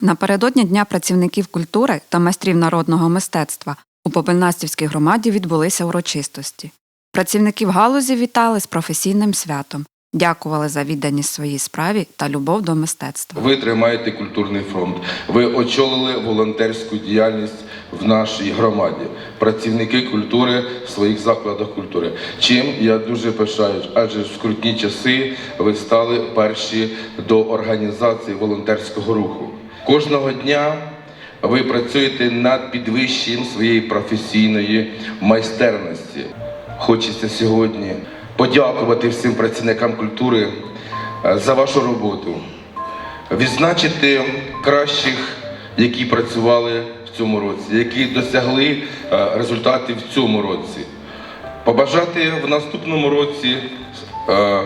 Напередодні Дня працівників культури та майстрів народного мистецтва у Попельнастівській громаді відбулися урочистості. Працівників галузі вітали з професійним святом, дякували за відданість своїй справі та любов до мистецтва. Ви тримаєте культурний фронт. Ви очолили волонтерську діяльність в нашій громаді, працівники культури в своїх закладах культури. Чим я дуже пишаюсь, адже в скрутні часи ви стали перші до організації волонтерського руху. Кожного дня ви працюєте над підвищенням своєї професійної майстерності. Хочеться сьогодні подякувати всім працівникам культури е, за вашу роботу, відзначити кращих, які працювали в цьому році, які досягли е, результатів в цьому році. Побажати в наступному році е,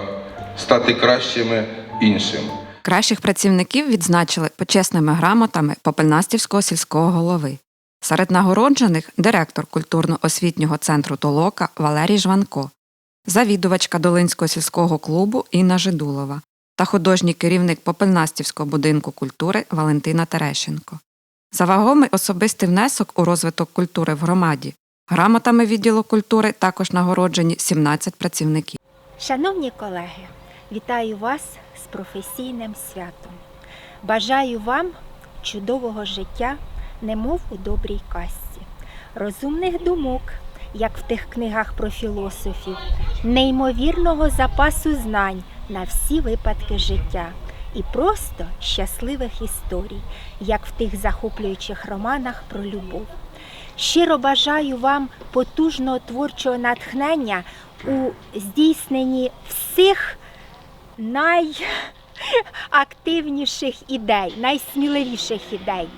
стати кращими іншим. Кращих працівників відзначили почесними грамотами Попельнастівського сільського голови. Серед нагороджених директор культурно-освітнього центру Толока Валерій Жванко, завідувачка Долинського сільського клубу Інна Жидулова та художній керівник Попельнастівського будинку культури Валентина Терещенко. За вагомий особистий внесок у розвиток культури в громаді грамотами відділу культури також нагороджені 17 працівників. Шановні колеги, вітаю вас з професійним святом. Бажаю вам чудового життя, немов у добрій казці, розумних думок, як в тих книгах про філософів, неймовірного запасу знань на всі випадки життя і просто щасливих історій, як в тих захоплюючих романах про любов. Щиро бажаю вам потужного творчого натхнення у здійсненні всіх найактивніших ідей, найсміливіших ідей,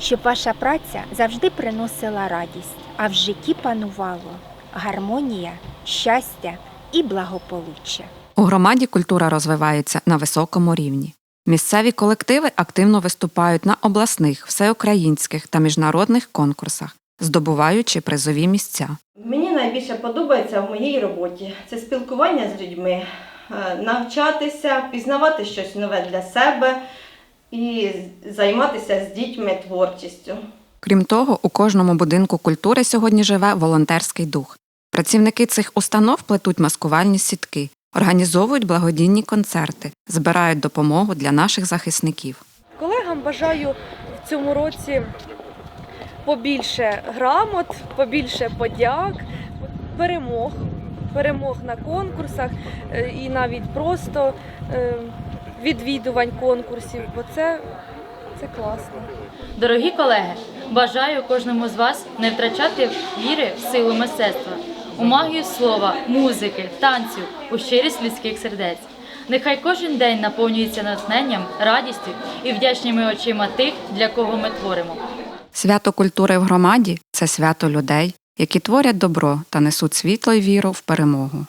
щоб ваша праця завжди приносила радість, а в житті панувало гармонія, щастя і благополуччя. У громаді культура розвивається на високому рівні. Місцеві колективи активно виступають на обласних, всеукраїнських та міжнародних конкурсах, здобуваючи призові місця. Мені найбільше подобається в моїй роботі це спілкування з людьми, навчатися, пізнавати щось нове для себе і займатися з дітьми творчістю. Крім того, у кожному будинку культури сьогодні живе волонтерський дух. Працівники цих установ плетуть маскувальні сітки, організовують благодійні концерти, збирають допомогу для наших захисників. Колегам бажаю в цьому році побільше грамот, побільше подяк, перемог, перемог на конкурсах е, і навіть просто е, відвідувань конкурсів, бо це, це класно. Дорогі колеги, бажаю кожному з вас не втрачати віри в силу мистецтва, у магію слова, музики, танців, у щирість людських сердець. Нехай кожен день наповнюється натхненням, радістю і вдячними очима тих, для кого ми творимо. Свято культури в громаді це свято людей, які творять добро та несуть світло й віру в перемогу.